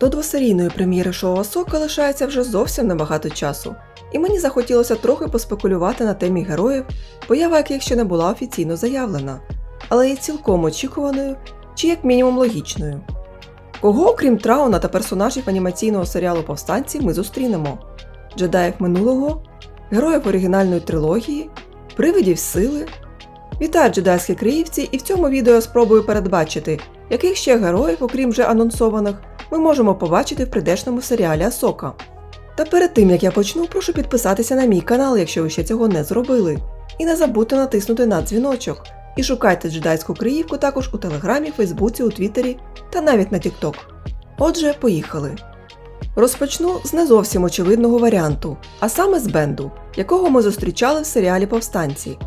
До двосерійної прем'єри шоу Асока лишається вже зовсім небагато часу, і мені захотілося трохи поспекулювати на темі героїв, поява яких ще не була офіційно заявлена, але є цілком очікуваною чи як мінімум логічною. Кого, окрім Трауна та персонажів анімаційного серіалу Повстанці, ми зустрінемо? Джедаїв минулого, героїв оригінальної трилогії, привидів сили. Вітаю джедайські криївці, і в цьому відео я спробую передбачити, яких ще героїв, окрім вже анонсованих, ми можемо побачити в прийдешному серіалі Асока. Та перед тим як я почну, прошу підписатися на мій канал, якщо ви ще цього не зробили. І не забудьте натиснути на дзвіночок. І шукайте джедайську криївку також у Телеграмі, Фейсбуці, у Твіттері та навіть на Тікток. Отже, поїхали. Розпочну з не зовсім очевидного варіанту, а саме з Бенду, якого ми зустрічали в серіалі Повстанці.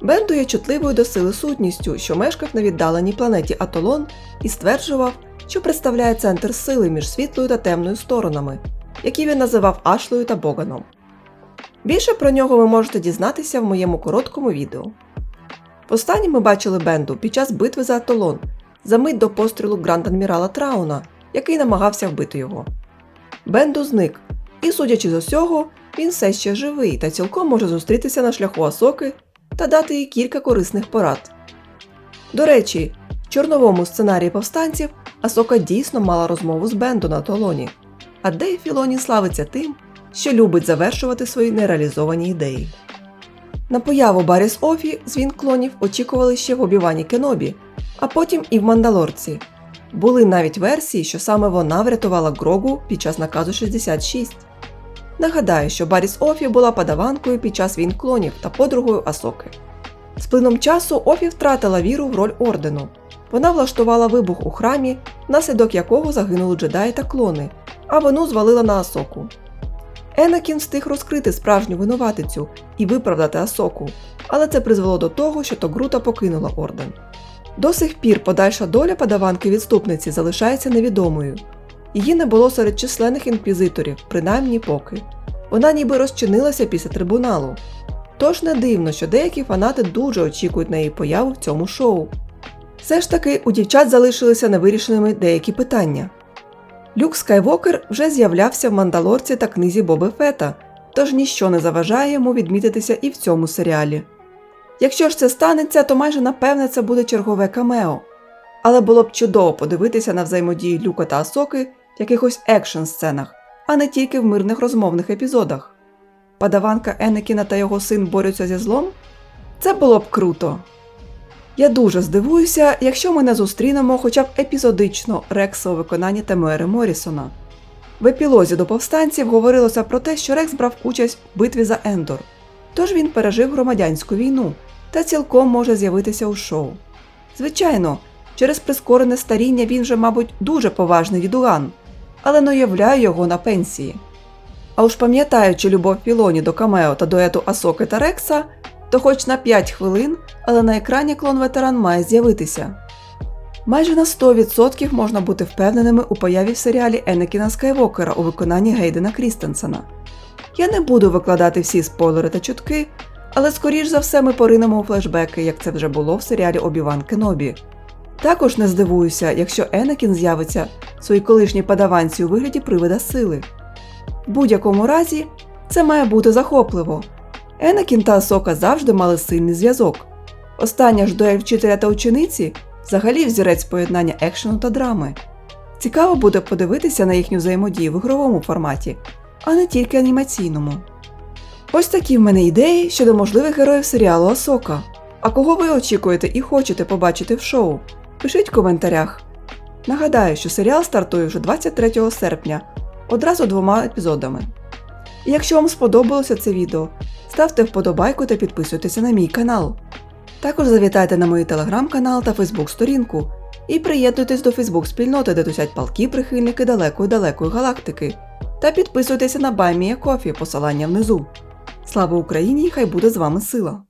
Бенду є чутливою до сили сутністю, що мешкав на віддаленій планеті Атолон і стверджував, що представляє центр сили між світлою та темною сторонами, які він називав Ашлою та Боганом. Більше про нього ви можете дізнатися в моєму короткому відео. Востаннє ми бачили Бенду під час битви за Атолон за мить до пострілу гранд-адмірала Трауна, який намагався вбити його. Бенду зник, і, судячи з усього, він все ще живий та цілком може зустрітися на шляху Асоки та дати їй кілька корисних порад. До речі, в чорновому сценарії повстанців Асока дійсно мала розмову з Бенду на Толоні, а Дейв Філоні славиться тим, що любить завершувати свої нереалізовані ідеї. На появу Баріс Офі з він клонів очікували ще в Обівані Кенобі, а потім і в Мандалорці. Були навіть версії, що саме вона врятувала Грогу під час наказу 66. Нагадаю, що Баріс Офі була падаванкою під час війн клонів та подругою Асоки. З плином часу Офі втратила віру в роль ордену. Вона влаштувала вибух у храмі, внаслідок якого загинули джедаї та клони, а вину звалила на Асоку. Енакін встиг розкрити справжню винуватицю і виправдати Асоку, але це призвело до того, що Тогрута покинула орден. До сих пір подальша доля падаванки відступниці залишається невідомою. Її не було серед численних інквізиторів, принаймні поки. Вона ніби розчинилася після трибуналу. Тож не дивно, що деякі фанати дуже очікують на її появу в цьому шоу. Все ж таки, у дівчат залишилися невирішеними деякі питання. Люк Скайвокер вже з'являвся в Мандалорці та книзі Боби Фета, тож ніщо не заважає йому відмітитися і в цьому серіалі. Якщо ж це станеться, то майже напевне це буде чергове камео. Але було б чудово подивитися на взаємодію Люка та Асоки якихось екшн сценах, а не тільки в мирних розмовних епізодах. Падаванка Енекіна та його син борються зі злом? Це було б круто. Я дуже здивуюся, якщо ми не зустрінемо хоча б епізодично Рекса у виконанні Темуери Морісона. В епілозі до повстанців говорилося про те, що Рекс брав участь в битві за Ендор, тож він пережив громадянську війну та цілком може з'явитися у шоу. Звичайно, через прискорене старіння він вже, мабуть, дуже поважний дідуган, але не уявляю його на пенсії. А уж пам'ятаючи любов Філоні до Камео та дуету Асоки та Рекса, то хоч на 5 хвилин, але на екрані клон ветеран має з'явитися. Майже на 100% можна бути впевненими у появі в серіалі Енекіна Скайвокера у виконанні Гейдена Крістенсена. Я не буду викладати всі спойлери та чутки, але скоріш за все ми поринемо у флешбеки, як це вже було в серіалі Обіван Кенобі. Також не здивуюся, якщо Енекін з'явиться в своїй колишній падаванці у вигляді привида сили. В будь-якому разі, це має бути захопливо. Енакін та Асока завжди мали сильний зв'язок. Остання ж дуель вчителя та учениці взагалі взірець поєднання екшену та драми. Цікаво буде подивитися на їхню взаємодію в ігровому форматі, а не тільки анімаційному. Ось такі в мене ідеї щодо можливих героїв серіалу Асока. А кого ви очікуєте і хочете побачити в шоу? Пишіть в коментарях. Нагадаю, що серіал стартує вже 23 серпня одразу двома епізодами. І якщо вам сподобалося це відео, ставте вподобайку та підписуйтеся на мій канал. Також завітайте на мій телеграм-канал та фейсбук-сторінку і приєднуйтесь до фейсбук-спільноти, де тусять палки прихильники далекої далекої галактики. Та підписуйтеся на Баймія Кофі, посилання внизу. Слава Україні! Хай буде з вами сила!